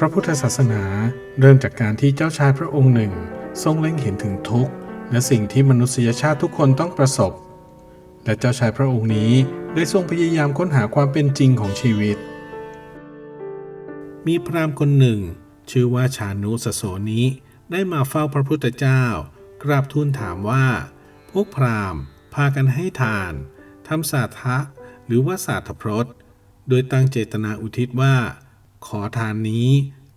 พระพุทธศาสนาเริ่มจากการที่เจ้าชายพระองค์หนึ่ง ทรงเล็งเห็นถึงทุกข์ และสิ่งที่มนุษยชาติทุกคนต้องประสบ และเจ้าชายพระองค์นี้ได้ทรงพยายามค้นหาความเป็นจริงของชีวิต มีพราหมณ์คนหนึ่ง ชื่อว่าชานุสโสนิได้มาเฝ้าพระพุทธเจ้ากราบทูลถามว่า พวกพราหมณ์ พากันให้ทานทำสาธะหรือว่าสาธพรตโดยตั้งเจตนาอุทิศว่า ขอทานนี้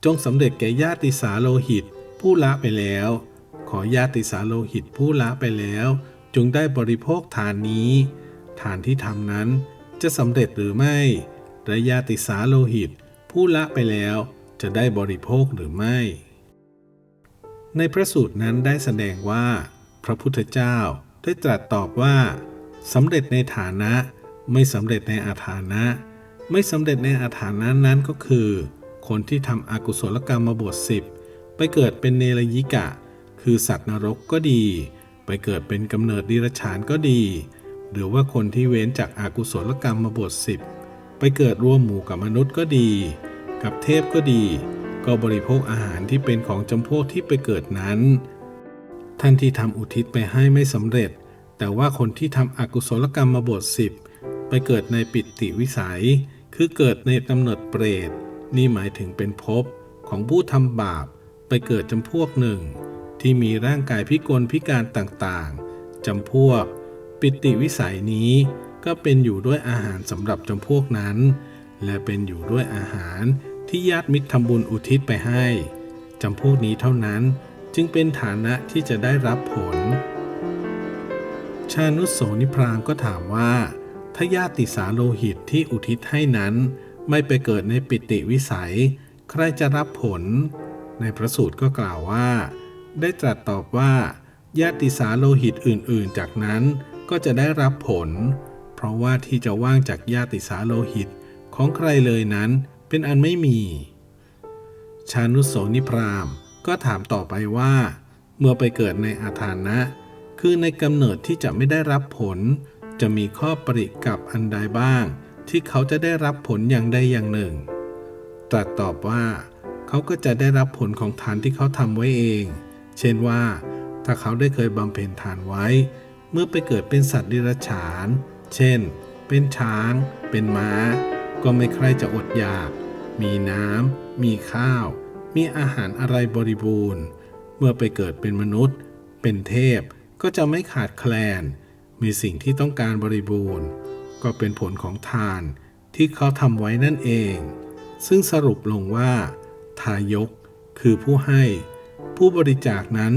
จงสำเร็จแก่ญาติสาโลหิต ผู้ละไปแล้ว ขอญาติสาโลหิตผู้ละไปแล้ว จงได้บริโภคทานนี้ ทานที่ทำนั้นจะสำเร็จหรือไม่และญาติสาโลหิต ผู้ละไปแล้วจะได้บริโภคหรือไม่ ในพระสูตรนั้นได้แสดงว่า พระพุทธเจ้าได้ตรัสตอบว่าสำเร็จในฐานะไม่สำเร็จในอาฐานะ ไม่สำเร็จในอาฐานะนั้นก็คือ คนที่ทำอากุศลกรรมมาบทสิบไปเกิดเป็นเนรยิกะ คือสัตว์นรกก็ดี ไปเกิดเป็นกำเนิดดิรฉานก็ดี หรือว่าคนที่เว้นจากอากุศลกรรมมาบทสิบไปเกิดร่วมหมู่กับมนุษย์ก็ดี กับเทพก็ดี ก็บริโภคอาหารที่เป็นของจำพวกที่ไปเกิดนั้น ท่านที่ทำอุทิศไปให้ไม่สำเร็จ แต่ว่าคนที่ทำอากุศลกรรมมาบทสิบ ไปเกิดในปิติวิสัย คือเกิดในกำเนิดเปรต นี่หมายถึงเป็นภพของผู้ทำบาป ไปเกิดจำพวกหนึ่ง ที่มีร่างกายพิกลพิการต่างๆจำพวก ปิติวิสัยนี้ก็เป็นอยู่ด้วยอาหารสำหรับจำพวกนั้น และเป็นอยู่ด้วยอาหารที่ญาติมิตรทำบุญอุทิศไปให้จำพวกนี้เท่านั้นจึงเป็นฐานะที่จะได้รับผล ชานุสโสนิพรามก็ถามว่า ถ้าญาติสาโลหิตที่อุทิศให้นั้น ไม่ไปเกิดในปิติวิสัย ใครจะรับผล ในพระสูตรก็กล่าวว่า ได้ตรัสตอบว่า ญาติสาโลหิตอื่น ๆ จากนั้นก็จะได้รับผล เพราะว่าที่จะว่างจากญาติสาโลหิตของใครเลยนั้นเป็นอันไม่มี ชานุสโสนิพรามก็ถามต่อไปว่า เมื่อไปเกิดในอาถานะ คือในกำเนิดที่จะไม่ได้รับผล จะมีข้อปริกับอันใดบ้าง ที่เขาจะได้รับผลอย่างใดอย่างหนึ่ง ตรัสตอบว่าเขาก็จะได้รับผลของทานที่เขาทำไว้เอง เช่นว่า ถ้าเขาได้เคยบำเพ็ญทานไว้ เมื่อไปเกิดเป็นสัตว์ดิรัจฉาน เช่น เป็นช้าง เป็นม้า ก็ไม่ใครจะอดอยาก มีน้ำ มีข้าว มีอาหารอะไรบริบูรณ์ เมื่อไปเกิดเป็นมนุษย์ เป็นเทพ ก็จะไม่ขาดแคลน มีสิ่งที่ต้องการบริบูรณ์ ก็เป็นผลของทานที่เขาทำไว้นั่นเอง ซึ่งสรุปลงว่า ทายกคือผู้ให้ ผู้บริจาคนั้น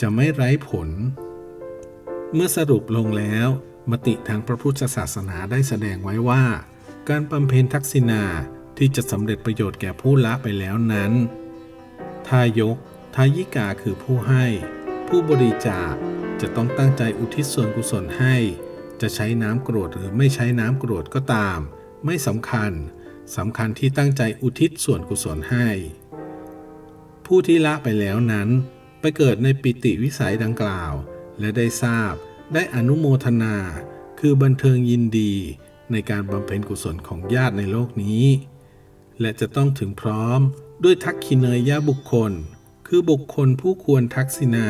จะไม่ไร้ผล เมื่อสรุปลงแล้ว มติทางพระพุทธศาสนาได้แสดงไว้ว่า การบำเพ็ญทักษิณาที่จะสำเร็จประโยชน์แก่ผู้ละไปแล้วนั้น ทายก ทายิกาคือผู้ให้ ผู้บริจาคจะต้องตั้งใจอุทิศส่วนกุศลให้ จะใช้น้ำกรวดหรือไม่ใช้น้ำกรวดก็ตาม ไม่สำคัญสำคัญที่ตั้งใจอุทิศส่วนกุศลให้ ผู้ที่ละไปแล้วนั้น ไปเกิดในปิติวิสัยดังกล่าว และได้ทราบได้อนุโมทนา คือบันเทิงยินดีในการบำเพ็ญกุศลของญาติในโลกนี้ และจะต้องถึงพร้อมด้วยทักขิเนยยะบุคคล คือบุคคลผู้ควรทักษิณา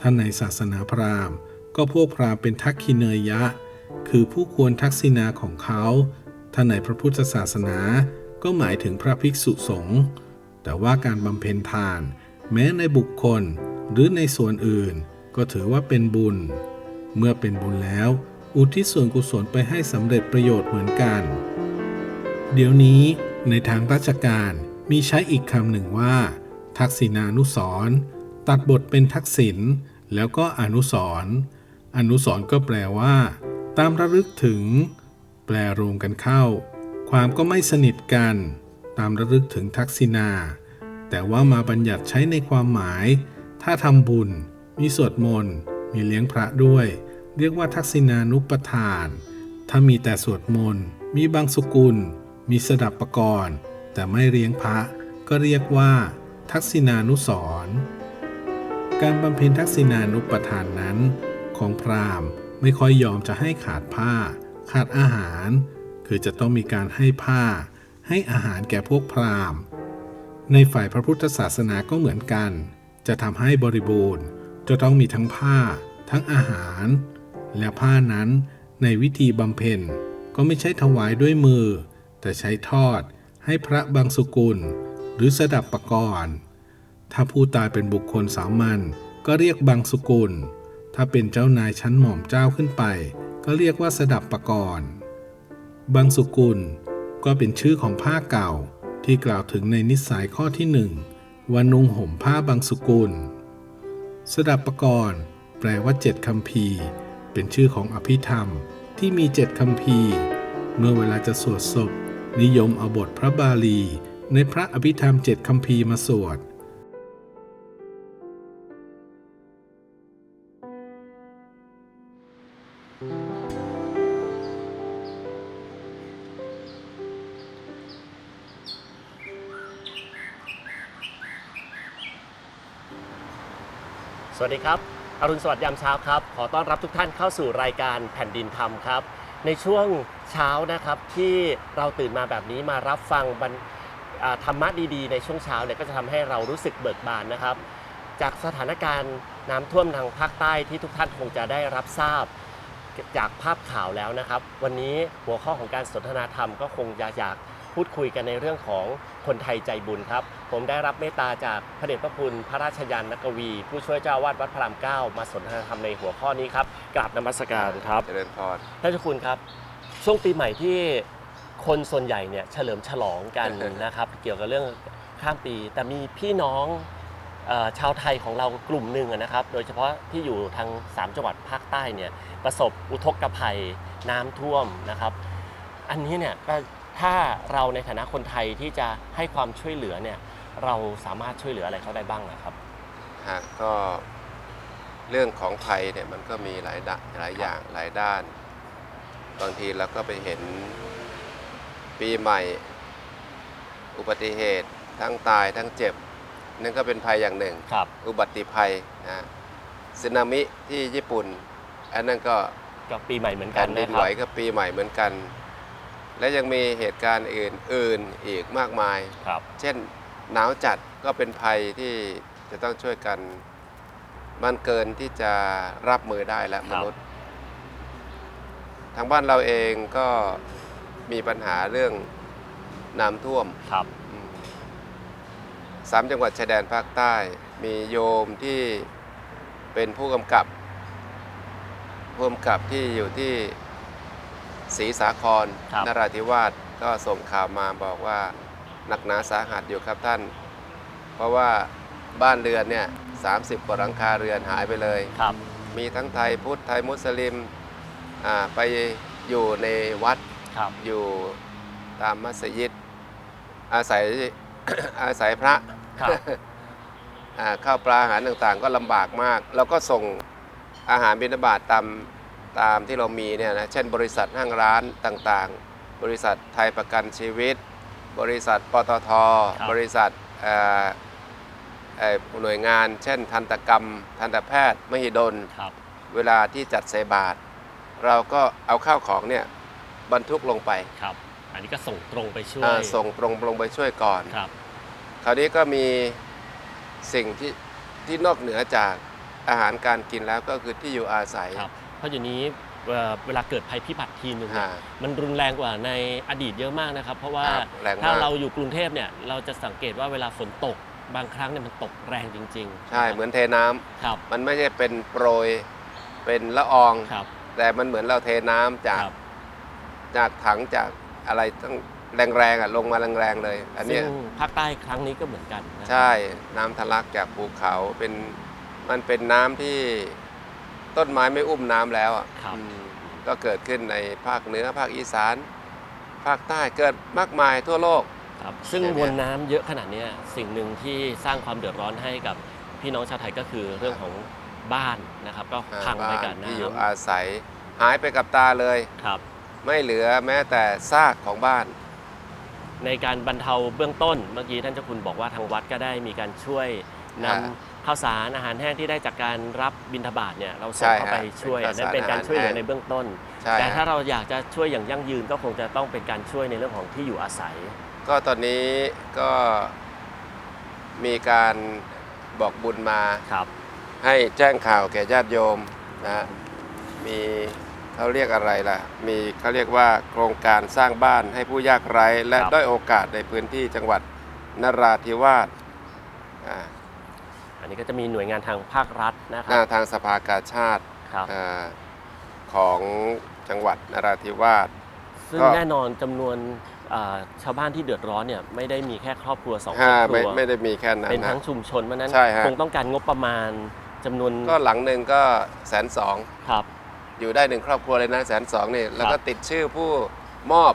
ท่านในศาสนาพราหมณ์ ก็พวกพราหมณ์เป็นทักขิเนยยะ คือผู้ควรทักษิณาของเขาท่านในพระพุทธศาสนา ก็หมายถึงพระภิกษุสงฆ์แต่ว่าการบำเพ็ญทาน แม้ในบุคคลหรือในส่วนอื่น ก็ถือว่าเป็นบุญ เมื่อเป็นบุญแล้ว อุทิศส่วนกุศลไปให้สำเร็จประโยชน์เหมือนกัน เดี๋ยวนี้ในทางราชการมีใช้อีกคำหนึ่งว่า ทักษิณานุสรตัดบทเป็นทักษิณแล้วก็อนุสรณ์อนุสรก็แปลว่า ตามระลึกถึง แปลรวมกันเข้า ความก็ไม่สนิทกัน ตามระลึกถึงทักษิณา แต่ว่ามาบัญญัติใช้ในความหมาย ถ้าทำบุญ มีสวดมนต์มีเลี้ยงพระด้วย เรียกว่าทักษิณานุปทาน ถ้ามีแต่สวดมนต์มีบางสกุล มีสดับประกรณ์แต่ไม่เลี้ยงพระ ก็เรียกว่า ทักษิณานุสรการบำเพ็ญทักษิณานุปทานนั้น ของพราหมณ์ไม่ค่อยยอมจะให้ขาดผ้า ขาดอาหาร คือจะต้องมีการให้ผ้า ให้อาหารแก่พวกพราหมณ์ ในฝ่ายพระพุทธศาสนาก็เหมือนกัน จะทำให้บริบูรณ์จะต้องมีทั้งผ้า ทั้งอาหาร และผ้านั้นในวิธีบำเพ็ญก็ไม่ใช่ถวายด้วยมือ แต่ใช้ทอดให้พระบางสุกุล หรือสดับปกรณ์ถ้าผู้ตายเป็นบุคคลสามัญก็เรียกบางสุกุล ถ้าเป็นเจ้านายชั้นหม่อมเจ้าขึ้นไป ก็เรียกว่าสดับปกรณ์บางสุกุลก็เป็นชื่อของผ้าเก่าที่กล่าวถึงในนิสัยข้อที่หนึ่งว่านุ่งห่มผ้าบางสุกุล สดับปกรณ์แปลว่าเจ็ดคำพีเป็นชื่อของอภิธรรมที่มีเจ็ดคำพีเมื่อเวลาจะสวดศพ นิยมเอาบทพระบาลี ในพระอภิธรรมเจ็ดคำพีร์มาสวด สวัสดีครับ อรุณสวัสดิ์ยามเช้าครับ ขอต้อนรับทุกท่านเข้าสู่รายการแผ่นดินธรรมครับ ในช่วงเช้านะครับที่เราตื่นมาแบบนี้มารับฟังบรร ธรรมะดีๆในช่วงเช้าเนี่ยก็จะทำให้เรารู้สึกเบิกบานนะครับ จากสถานการณ์น้ำท่วมทางภาคใต้ที่ทุกท่านคงจะได้รับทราบจากภาพข่าวแล้วนะครับ วันนี้หัวข้อของการสนทนาธรรมก็คงจะอยากพูดคุยกันในเรื่องของคนไทยใจบุญครับ ผมได้รับเมตตาจากพระเดชพระคุณพระราชยานนักกวี ผู้ช่วยเจ้าอาวาดวัดพระรามเก้ามาสนทนาธรรมในหัวข้อนี้ครับกราบนมัสการครับเจริญพรท่านเจ้าคุณครับ ช่วงปีใหม่ที่ คนส่วนใหญ่เนี่ยเฉลิมฉลองกันนะครับ เกี่ยวกับเรื่องข้ามปี แต่มีพี่น้องเออชาวไทยของเรากลุ่มหนึ่งอะนะครับ โดยเฉพาะที่อยู่ทาง 3 จังหวัดภาคใต้เนี่ยประสบอุทกภัยน้ำท่วมนะครับ อันนี้เนี่ยก็ถ้าเราในฐานะคนไทยที่จะให้ความช่วยเหลือเนี่ยเราสามารถช่วยเหลืออะไรเขาได้บ้างอะครับฮะก็เรื่องของภัยเนี่ยมันก็มีหลายดะหลายอย่างหลายด้าน บางทีเราก็ไปเห็น ปีใหม่ อุบัติเหตุ ทั้งตายทั้งเจ็บ นั่นก็เป็นภัยอย่างหนึ่ง ครับ อุบัติภัยนะสึนามิที่ญี่ปุ่น อันนั้นก็ก็ปีใหม่เหมือนกัแผ่นนดินะนคไหรัวบก็ปีใหม่เหมือนกัน และยังมีเหตุการณ์อื่นๆอีกมากมาย ครับ เช่นหนาวจัดก็เป็นภัยที่จะต้องช่วยกัน มันเกินที่จะรับมือได้แล้วคมรับ นุษย์ ทางบ้านเราเองก็ มีปัญหาเรื่องน้ำท่วมครับอืมสามจังหวัดชายแดนภาคใต้ มีโยมที่เป็นผู้กำกับผู้กำกับที่อยู่ที่ศรีสาครครับนราธิวาสก็ส่งข่าวมาบอกว่าหนักหนาสาหัสอยู่ครับท่าน เพราะว่าบ้านเรือนเนี่ย30กว่าหลังคาเรือนหายไปเลยครับ มีทั้งไทยพุทธไทยมุสลิมอ่าไปอยู่ในวัด ครับ อยู่ตามมัสยิด อาศัย อาศัยพระครับ อ่าข้าวปลาอาหารต่างๆ ก็ลำบากมาก เราก็ส่งอาหารบิณฑบาตตามตามที่เรามีเนี่ยนะเช่น บริษัทห้างร้านต่างๆ บริษัทไทยประกันชีวิต บริษัทปตทครับ บริษัทเอ่อเอ่อหน่วยงาน เช่น ทันตกรรม ทันตแพทย์ มหิดล ครับ เวลาที่จัดใส่บาตรเราก็เอาข้าวของเนี่ย บรรทุกลงไปครับ อันนี้ก็ส่งตรงไปช่วยอ่าส่งตรงลงไปช่วยก่อน ครับ คราวนี้ก็มีสิ่งที่ที่นอกเหนือจากอาหารการกินแล้วก็คือที่อยู่อาศัย ครับ เพราะอยู่นี้เอ่อเวลาเกิดภัยพิบัติทีหนึ่งเนี่ยฮะมันรุนแรงกว่าในอดีตเยอะมากนะครับ เพราะว่าครับแรงมาก ถ้าเราอยู่กรุงเทพเนี่ยเราจะสังเกตว่าเวลาฝนตกบางครั้งเนี่ยมันตกแรงจริงๆใช่เหมือนเทน้ำครับมันไม่ใช่เป็นโปรยเป็นละออง ครับ แต่มันเหมือนเราเทน้ำจากครับ จากถังจากอะไรต้องแรงๆอะลงมาแรงๆเลย อันซึ่เนี้งยภาคใต้ครั้งนี้ก็เหมือนกันนะใช่น้ำทะลักจากภูเขาเป็นมันเป็นน้ำที่ต้นไม้ไม่อุ้มน้ำแล้วอะครับ อืมก็เกิดขึ้นในภาคเหนือภาคอีสาน ภาคใต้เกิดมากมายทั่วโลก ครับซึ่งใช่ไหมมวลน้ำเยอะขนาดเนี้ยสิ่งหนึ่งที่สร้างความเดือดร้อนให้กับพี่น้องชาวไทยก็คือเรื่องของบ้านนะครับ ก็อ่าพังไปบ้านกับที่อยู่น้ำอาศัยหายไปกับตาเลย ครับ ไม่เหลือแม้แต่ซากของบ้าน ในการบรรเทาเบื้องต้น เมื่อกี้ท่านเจ้าคุณบอกว่าทางวัดก็ได้มีการช่วยนำอ่าข้าวสารอาหารแห้งที่ได้จากการรับบิณฑบาตเนี่ยเราส่ใช่งเข้าไปฮะช่วยเป็นอันนั้นเป็นการข้าวสารช่วยเหลืออาหารในเบื้องต้น ใช่แต่ถ้าฮะเราอยากจะช่วยอย่างยั่งยืนก็คงจะต้องเป็นการช่วยในเรื่องของที่อยู่อาศัย ก็ตอนนี้ก็มีการบอกบุญมา ครับ ให้แจ้งข่าวแก่ญาติโยมนะฮะมี เขาเรียกอะไรล่ะ มีเขาเรียกว่าโครงการสร้างบ้านให้ผู้ยากไร้ และครับ ด้อยโอกาสในพื้นที่จังหวัดนราธิวาสอ่าอันนี้ก็จะมีหน่วยงานทางภาครัฐนะคหรัน้าบทางสภากาชาติครับ อ่าของจังหวัดนราธิวาส ซึ่งก็ แน่นอนจำนวนอ่าชาวบ้านที่เดือดร้อนเนี่ยไม่ได้มีแค่ครอบครัวสองครห้าอบคไม่รัวไม่ได้มีแค่นั้นเป็นนะ ทั้งชุมชนเพราะฉะนั้นใช่ฮะ คงต้องการงบประมาณจำนวนก็หลังหนึ่งก็แสนสองครับ อยู่ได้หนึ่งครอบครัวเลยนะแสนสองนี่แล้วก็ติดชื่อผู้มอบ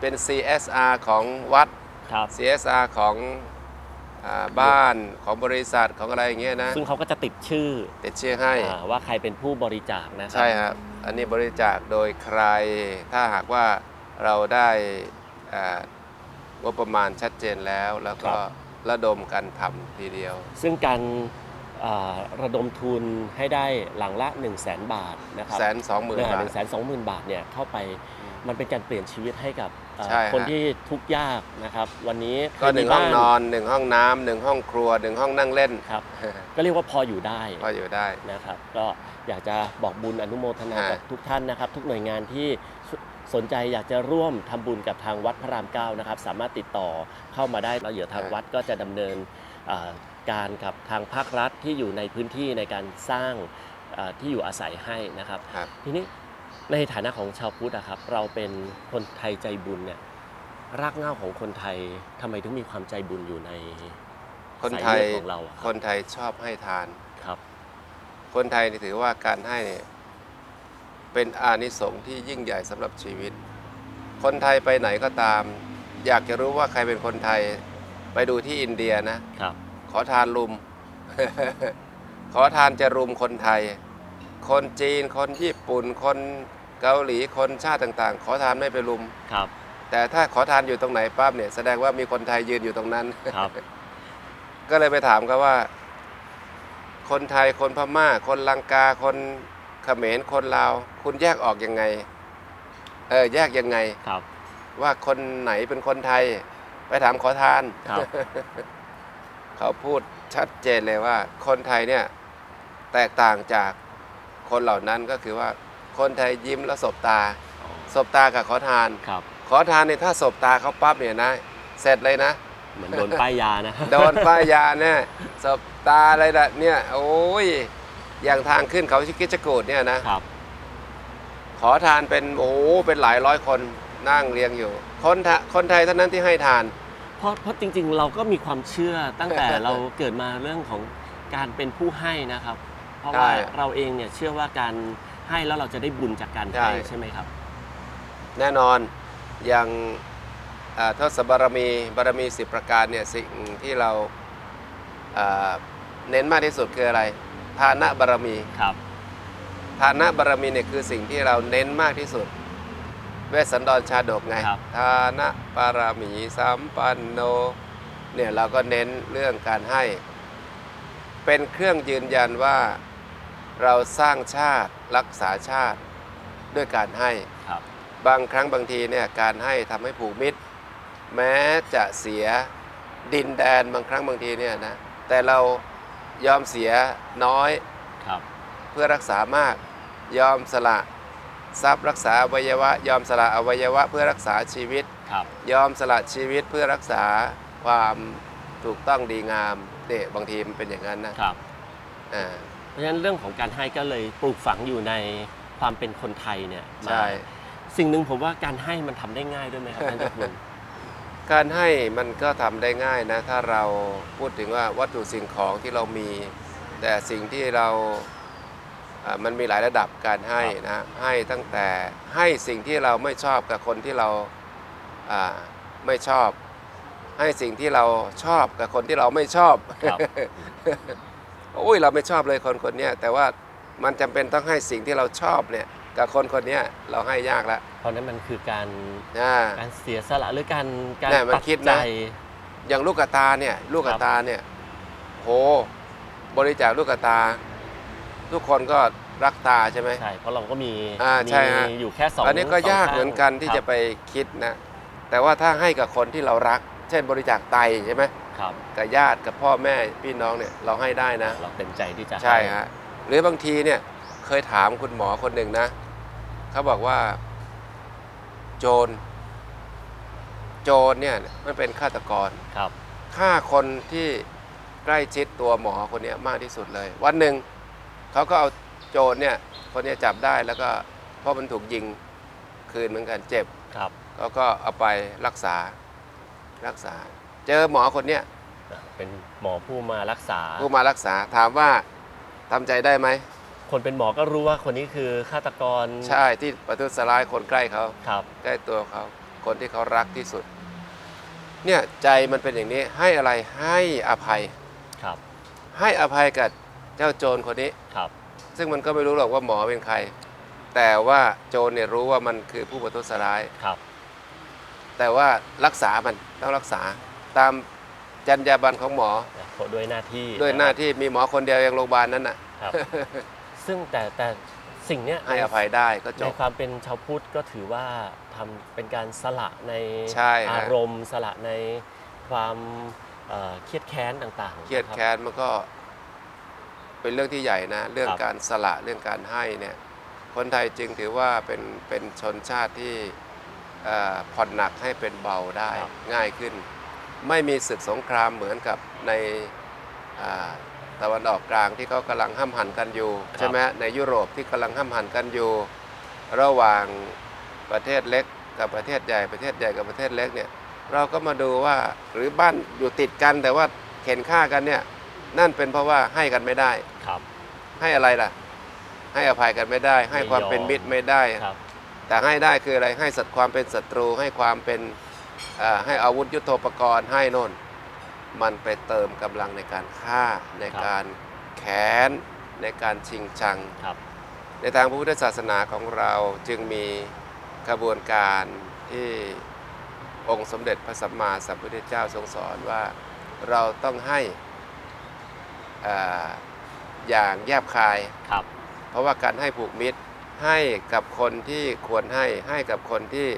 เป็น CSR ของวัด ครับ CSR ของอาบ้านของบริษัทของอะไรอย่างเงี้ยนะ ซึ่งเขาก็จะติดชื่อติดชื่อให้ อาว่าใครเป็นผู้บริจาคนะครัใช่ครับ อันนี้บริจาคโดยใคร ถ้าหากว่าเราได้อ่างบประมาณชัดเจนแล้ว แล้วก็ระดมกันทำทีเดียว ซึ่งการอ่า ระดมทุนให้ได้หลังละ 1 0 0 0 0แบาทนะครับแสนสองหมื่นหบาทนึ่งแสนสองหมื่นบาทเนี่ยเข้าไปมันเป็นการเปลี่ยนชีวิตให้กับอ่าใช่ฮะ คนที่ทุกข์ยากนะครับ วันนี้ก็หนึ่งห้องใครมีนบ้าอนหนึ่งห้องน้ำหนึ่งห้องครัวหนึ่งห้องนั่งเล่น ครับก็เรียกว่าพออยู่ได้ ก็อยู่ได้ นะครับก็อยากจะบอกบุญอนุโมทนาฮะ กับทุกท่านนะครับ ทุกหน่วยงานที่สสนใจอยากจะร่วมทำบุญกับทางวัดพระรามเก้านะครับ สามารถติดต่อเข้ามาได้แล้วเดี๋ยวทางวัดก็จะดำเนินอ่า การกับทางภาครัฐที่อยู่ในพื้นที่ในการสร้างอ่าที่อยู่อาศัยให้นะครับครับทีนี้ในฐานะของชาวพุทธอะครับ เราเป็นคนไทยใจบุญเนี่ยรากเหง้าของคนไทยทำไมถึงมีความใจบุญอยู่ในคนไทยสาเลือดของเราอะคครับนไทยชอบให้ทานครับ คนไทยนี่ถือว่าการให้เนี่ยเป็นอานิสงส์ที่ยิ่งใหญ่สำหรับชีวิต คนไทยไปไหนก็ตาม อยากจะรู้ว่าใครเป็นคนไทยไปดูที่อินเดียนะครับ ขอทานลุม ขอทานจะรุมคนไทย คนจีนคนญี่ปุ่น คนเกาหลีคนชาติต่างๆ ขอทานไม่ไปรุม ครับ แต่ถ้าขอทานอยู่ตรงไหนปั๊บเนี่ยแสดงว่ามีคนไทยยืนอยู่ตรงนั้น ครับ ก็เลยไปถามเขาว่า คนไทยคนพม่า คนลังกาคนเขมรคนลาว คุณแยกออกยังไง เออแยกยังไง ครับ ว่าคนไหนเป็นคนไทย ไปถามขอทาน ครับ เขาพูดชัดเจนเลยว่า คนไทยเนี่ยแตกต่างจากคนเหล่านั้นก็คือว่าคนไทยยิ้มแล้วสบตา สบตากับขอทาน ครับ ขอทานเนี่ยถ้าสบตาเขาปั๊บเนี่ยนะ เสร็จเลยนะ เหมือนโดนป้ายยานะ โดนป้ายยาเนี่ยสบตาอะไรละเนี่ยโอ้ยอย่างทางขึ้นเขาชิกิจกูดเนี่ยนะครับ ขอทานเป็นโอ้โหเป็นหลายร้อยคนนั่งเรียงอยู่ คนไทคนไทยเท่านั้นที่ให้ทาน เพราะเพราะจริงๆ เราก็มีความเชื่อตั้งแต่เราเกิดมาเรื่องของการเป็นผู้ให้นะครับ เพราะว่าใช่เราเองเนี่ยเชื่อว่าการให้แล้วเราจะได้บุญจากการใช่ให้ใช่ไหมครับ แน่นอนอย่างอ่าทศบารมีบารมีสิบประการเนี่ยสิ่งที่เราอ่าเน้นมากที่สุดคืออะไรทานะบารมีครับ ทานะบารมีเนี่ยคือสิ่งที่เราเน้นมากที่สุด เวสสันดรชาดกไงครับ ทานะบารมีสัมปันโนเนี่ยเราก็เน้นเรื่องการให้ เป็นเครื่องยืนยันว่าเราสร้างชาติรักษาชาติด้วยการให้ ครับ บางครั้งบางทีเนี่ยการให้ทำให้ผูกมิตร แม้จะเสียดินแดนบางครั้งบางทีเนี่ยนะแต่เรายอมเสียน้อย ครับ เพื่อรักษามากยอมสละ ทรัพย์รักษาอวัยวะ ยอมสละอวัยวะเพื่อรักษาชีวิต ครับ ยอมสละชีวิตเพื่อรักษาความถูกต้องดีงามเนี่ยบางทีมันเป็นอย่างนั้นนะครับ อ่า เพราะฉะนั้นเรื่องของการให้ก็เลยปลูกฝังอยู่ในความเป็นคนไทยเนี่ยมาใช่ สิ่งหนึ่งผมว่าการให้มันทำได้ง่ายด้วยไหมครับท่านเจ้าคุณ การให้มันก็ทำได้ง่ายนะ ถ้าเราพูดถึงว่าวัตถุสิ่งของที่เรามี แต่สิ่งที่เราอ่า มันมีหลายระดับการให้นะให้ตั้งแต่ให้สิ่งที่เราไม่ชอบกับคนที่เราอ่าไม่ชอบ ให้สิ่งที่เราชอบกับคนที่เราไม่ชอบครับโอ้ยเราไม่ชอบเลยคนคนเนี้ยแต่ว่ามันจำเป็นต้องให้สิ่งที่เราชอบเนี่ยกับคนคนเนี้ยเราให้ยากแล้วเพราะนั้นมันคือการนะการเสียสละหรือการการเนี่ยมันตัดคิดใจนะอย่างลูกกระตาเนี่ยลูกกระตาเนี่ยโหบริจาคลูกกระตา ทุกคนก็รักตาใช่ไหม ใช่เพราะเราก็มีอ่าใช่ฮะ มีอยู่แค่สองอันนี้ก็สงยากข้งเหมือนกันที่ครับจะไปคิดนะ แต่ว่าถ้าให้กับคนที่เรารัก เช่นบริจาคไตใช่ไหมครับกับญาติกับพ่อแม่พี่น้องเนี่ยเราให้ได้นะ เราเต็มใจที่จะใช่ห้ ฮะหรือบางทีเนี่ยเคยถามคุณหมอคนหนึ่งนะเขาบอกว่า โจร โจรเนี่ยมันเป็นฆาตกรครับ ฆ่าคนที่ใกล้ชิดตัวหมอคนเนี้ยมากที่สุดเลย วันหนึ่ง เขาก็เอาโจรเนี่ยคนเนี้ยจับได้แล้วก็เพราะมันถูกยิงคืนเหมือนกันเจ็บครับ เขาก็เอาไปรักษารักษา เจอหมอคนเนี้ยเป็นหมอผู้มารักษา ผู้มารักษาถามว่าทำใจได้ไหม คนเป็นหมอก็รู้ว่าคนนี้คือฆาตกรใช่ที่ประทุษร้ายคนใกล้เขา ครับ ใกล้ตัวเขาคนที่เขารักที่สุด เนี่ยใจมันเป็นอย่างนี้ให้อะไรให้อภัย ครับ ให้อภัยกับ เจ้าโจรคนนี้ ครับ ซึ่งมันก็ไม่รู้หรอกว่าหมอเป็นใคร แต่ว่าโจรเนี่ยรู้ว่ามันคือผู้ประทุษร้าย ครับ แต่ว่ารักษามันต้องรักษาตามจรรยาบรรณของหมอด้วยหน้าที่ด้วยหน้าะครับที่มีหมอคนเดียวเองโรงพยาบาลนั้นน่ะ ครับ ซึ่งแต่แต่สิ่งเนี้ยให้อภัยได้ก็จในบ ความเป็นชาวพุทธก็ถือว่าทำเป็นการสละในใช่ฮะ อารมณ์ สละในความเอ่อเครียดแค้นต่างๆเครียดนะแค้นมันก็ เป็นเรื่องที่ใหญ่นะ เรื่องครับการสละเรื่องการให้เนี่ยคนไทยจึงถือว่าเป็นเป็นชนชาติที่เอ่อผ่อนหนักให้เป็นเบาได้ครับง่ายขึ้น ไม่มีศึกสงครามเหมือนกับในอ่าตะวันออกกลางที่เขากำลังห้ามหันกันอยู่ใช่ไหมในยุโรปที่กำลังห้ามหันกันอยู่ ระหว่างประเทศเล็กกับประเทศใหญ่ประเทศใหญ่กับประเทศเล็กเนี่ยเราก็มาดูว่าหรือบ้านอยู่ติดกันแต่ว่าเข็นฆ่ากันเนี่ย นั่นเป็นเพราะว่าให้กันไม่ได้ ครับ ให้อะไรล่ะ ให้อภัยกันไม่ได้ ให้ความเป็นมิตรไม่ได้ ครับ แต่ให้ได้คืออะไรให้สัตว์ความเป็นศัตรู ให้ความเป็นเอ่อให้อาวุธยุโทโธปกรณ์ให้โน่นมันไปเติมกำลังในการฆ่าในการแค้นในการชิงชัง ครับ ในทางพระพุทธศาสนาของเราจึงมีกระบวนการที่องค์สมเด็จพระสัมมาสัมพุทธเจ้าทรงสอนว่าเราต้องให้เอ่ออย่างแยบคาย ครับ เพราะว่าการให้ผูกมิตรให้กับคนที่ควรให้ให้กับคนที่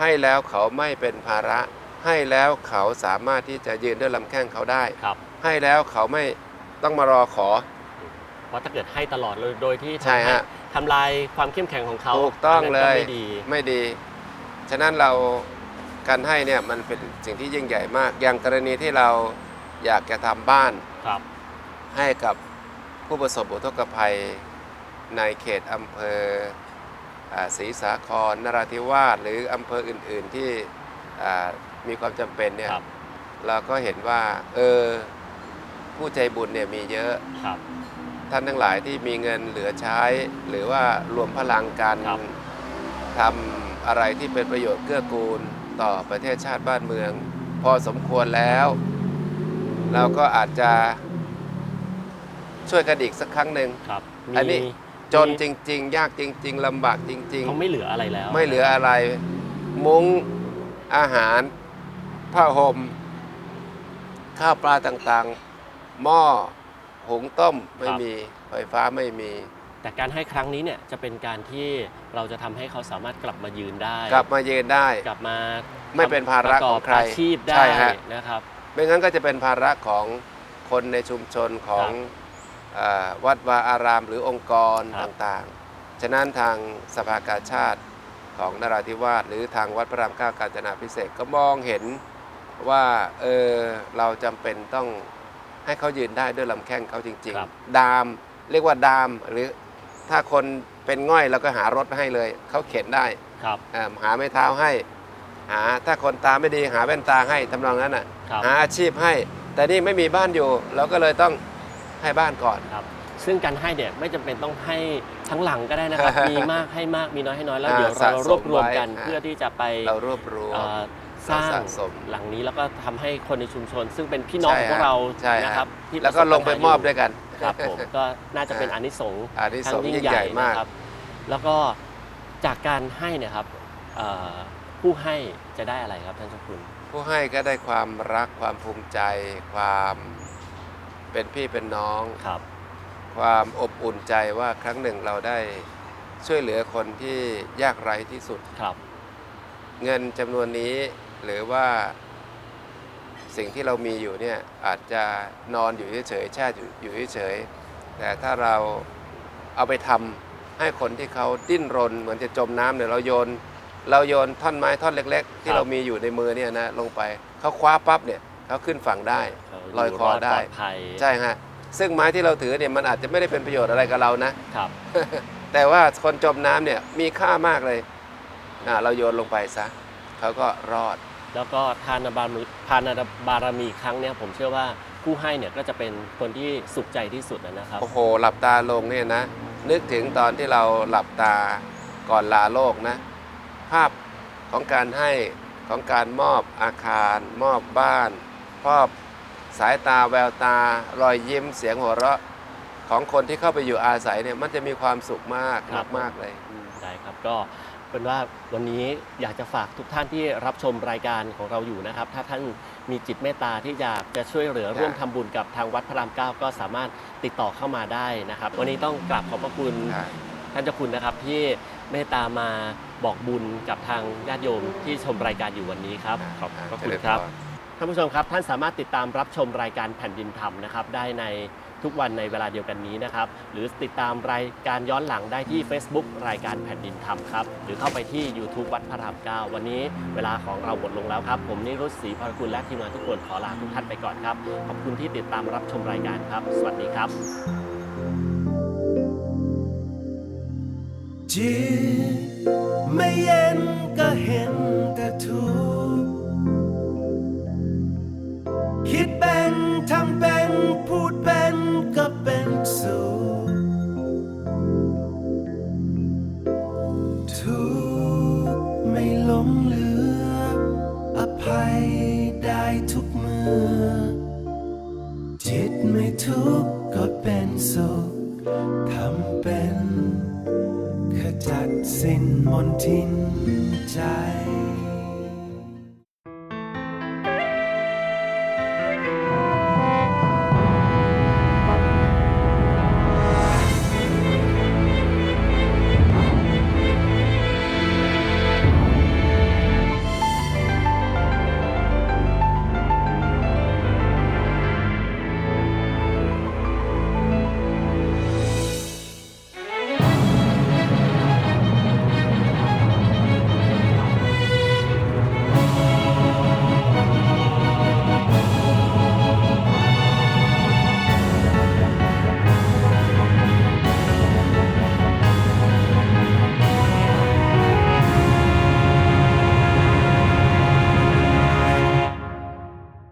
ให้แล้วเขาไม่เป็นภาระ ให้แล้วเขาสามารถที่จะยืนด้วยลำแข้งเขาได้ ครับ ให้แล้วเขาไม่ต้องมารอขอ เพราะถ้าเกิดให้ตลอดเลยโดยที่ใช่ทำให้ฮะ ทำลายความเข้มแข็งของเขาถูกต้องนนั้นเลก็ยไม่ดี ไม่ดี ฉะนั้นเราการให้เนี่ยมันเป็นสิ่งที่ยิ่งใหญ่มาก อย่างกรณีที่เราอยากจะทำบ้าน ครับ ให้กับผู้ประสบอุทกภัยในเขตอำเภออ่าศรีสาครนราธิวาสหรืออำเภออื่น ๆที่อ่ามีความจำเป็นเนี่ยครับเราก็เห็นว่าเออผู้ใจบุญเนี่ยมีเยอะครับท่านทั้งหลายที่มีเงินเหลือใช้ หรือว่ารวมพลังกันครับทำอะไรที่เป็นประโยชน์เกื้อกูลต่อประเทศชาติบ้านเมือง พอสมควรแล้ว เราก็อาจจะ ช่วยกันอีกสักครั้งหนึ่ง ครับอันนี้ มีจนจริง ๆ ยากจริง ๆลำบากจริง เขาไม่เหลืออะไรแล้วๆ ไม่เหลืออะไร มุ้งอาหาร ผ้าห่มข้าวปลาต่างๆ หม้อหุงต้มไม่มีไฟฟ้าไม่มี แต่การให้ครั้งนี้เนี่ยจะเป็นการที่เราจะทำให้เขาสามารถกลับมายืนได้ กลับมายืนได้ กลับมาไม่เป็นภาระปกขออบงใครอาชีพใช่ได้ฮะ นะครับ ไม่งั้นก็จะเป็นภาระของคนในชุมชนของครับเออ วัดวาอารามหรือองค์กรครับต่างฉะนั้นทางสภากาชาติของนราธิวาสหรือทางวัดพระรามเก้ากาญจนาพิเศษกก็มองเห็นว่าเออเราจำเป็นต้องให้เขายืนได้ด้วยลำแข้งเขาจริงครับๆดาม เรียกว่าดามหรือถ้าคนเป็นง่อยเราก็หารถให้เลยเขาเข็นได้ครับอ่าหาไม้เท้าให้ หาถ้าคนตาไม่ดีหาแว่นตาให้ทำนองนั้นอะครับหาอาชีพให้ แต่นี่ไม่มีบ้านอยู่ เราก็เลยต้อง ให้บ้านก่อน ครับ ซึ่งการให้เนี่ยไม่จำเป็นต้องให้ทั้งหลังก็ได้นะครับ มีมากให้มาก มีน้อยให้น้อย แล้วอ่าเดี๋ยวเราสะสมรวบรวมกันไว้อ่าเพื่อที่จะไปเรารวบรวม เอ่อสร้างสะสม หลังนี้แล้วก็ทำให้คนในชุมชน ซึ่งเป็นพี่น้องของพวกเราใช่ฮะนะครับที่แล้วก็ลงไปมอบด้วยกัน ครับผม ก็น่าจะเป็นอานิสงส์ อานิสงส์ทั้ยิ่งใหญ่มาก นะครับแล้วก็จากการให้เนี่ยครับเอ่อผู้ให้จะได้อะไรครับท่านเจ้าคุณ ผู้ให้ก็ได้ความรักความภูมิใจ ความ เป็นพี่เป็นน้อง ครับ ความอบอุ่นใจว่าครั้งหนึ่งเราได้ช่วยเหลือคนที่ยากไร้ที่สุด ครับ เงินจำนวนนี้หรือว่าสิ่งที่เรามีอยู่เนี่ยอาจจะนอนอยู่เฉยๆแช่อยู่อยู่เฉยๆแต่ถ้าเราเอาไปทำให้คนที่เขาดิ้นรน เหมือนจะจมน้ำเนี่ยเราโยน เราโยนท่อนไม้ท่อนเล็ก ๆ ที่ครับ เรามีอยู่ในมือเนี่ยนะลงไปเขาคว้าปั๊บเนี่ย เขาขึ้นฝั่งได้ลอยคอได้ ปลอดภัยใช่ฮะซึ่งไม้ที่เราถือเนี่ยมันอาจจะไม่ได้เป็นประโยชน์อะไรกับเรานะ ครับ แต่ว่าคนจมน้ำเนี่ยมีค่ามากเลยอ่าเราโยนลงไปซะเขาก็รอด แล้วก็ทานบารมีทานบารมีครั้งเนี้ยผมเชื่อว่าผู้ให้เนี่ยก็จะเป็นคนที่สุขใจที่สุดนะครับ โอ้โห หลับตาลงเนี่ยนะ นึกถึงตอนที่เราหลับตาก่อนลาโลกนะ ภาพของการให้ของการมอบอาคาร มอบบ้าน มอบสายตาแววตา รอยยิ้มเสียงหัวเราะของคนที่เข้าไปอยู่อาศัยเนี่ยมันจะมีความสุขมากครับ มากๆเลยอืมได้ครับก็เป็นว่าวันนี้อยากจะฝากทุกท่านที่รับชมรายการของเราอยู่นะครับ ถ้าท่านมีจิตเมตตาที่อยากจะช่วยเหลือครับร่วมทำบุญกับทางวัดพระรามเก้าก็สามารถติดต่อเข้ามาได้นะครับ วันนี้ต้องกราบขอบพระคุณใช่ท่านเจ้าคุณนะครับที่เมตตามาบอกบุญกับทางญาติโยมที่ชมรายการอยู่วันนี้ครับ ขอบพระคุณครับ ท่านผู้ชมครับท่านสามารถติดตามรับชมรายการแผ่นดินธรรมนะครับได้ในทุกวันในเวลาเดียวกันนี้นะครับ หรือติดตามรายการย้อนหลังได้ที่ Facebook รายการแผ่นดินธรรมครับ หรือเข้าไปที่ YouTube วัดพระราม9วันนี้เวลาของเราหมดลงแล้วครับ ผมนิรุตศรีพรกุลและทีมงานทุกคนขอลาทุกท่านไปก่อนครับ ขอบคุณที่ติดตามรับชมรายการครับ สวัสดีครับ จิตไม่เย็นก็